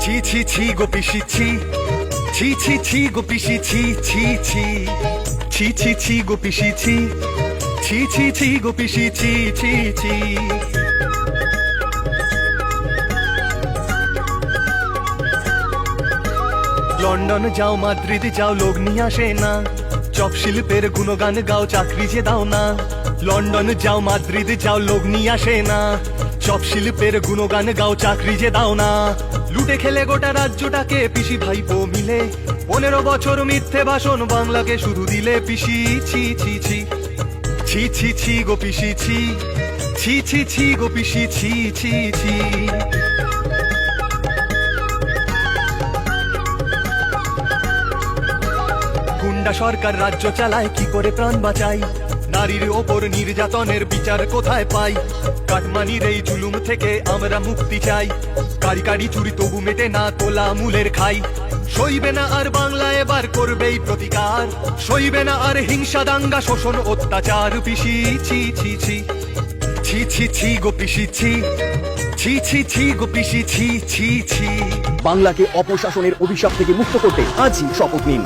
ছি ছি গো পিসি ছি ছি ছি ছি গো পিসি ছি ছি ছি ছি ছি ছি গো পিসি ছি ছি ছি ছি গো পিসি ছি ছি ছি লন্ডন যাও মাদ্রিদ যাও লোক নিয়ে আসে না চপ শিল্পের গুণগান গাও, চাকরি যে দাও না। লন্ডন যাও, মাদ্রিদ যাও লোক নিয়ে আসে না। চপ শিল্পের গুণগান গাও, চাকরি যে দাও না। লুটে খেলে গোটা রাজ্যটাকে পিসি ভাইপো মিলে। পনেরো বছর মিথ্যে ভাষণ বাংলাকে শুরু দিলে পিসি। ছি ছি ছি। ছি ছি ছি গো পিসি, ছি। ছি ছি ছি গো পিসি, ছি ছি ছি। গুন্ডা সরকার রাজ্য চালায়, কি করে প্রাণ বাঁচাই? নারীর ওপর নির্যাতনের বিচার কোথায় পাই? কাটমানির এই জুলুম থেকে আমরা মুক্তি চাই। কারি কারি চুরি তবু মেটে না তোলা মূলের খাই। সইবে না আর বাংলা এবার করবেই প্রতিকার। সইবে না আর হিংসা দাঙ্গা, শোষণ, অত্যাচার, পিসি, ছি ছি ছি। ছি ছি ছি গো পিসি, ছি। ছি ছি ছি গো পিসি, ছি ছি ছি। বাংলাকে অপশাসনের অভিশাপ থেকে মুক্ত করতে আজই শপথ নিন।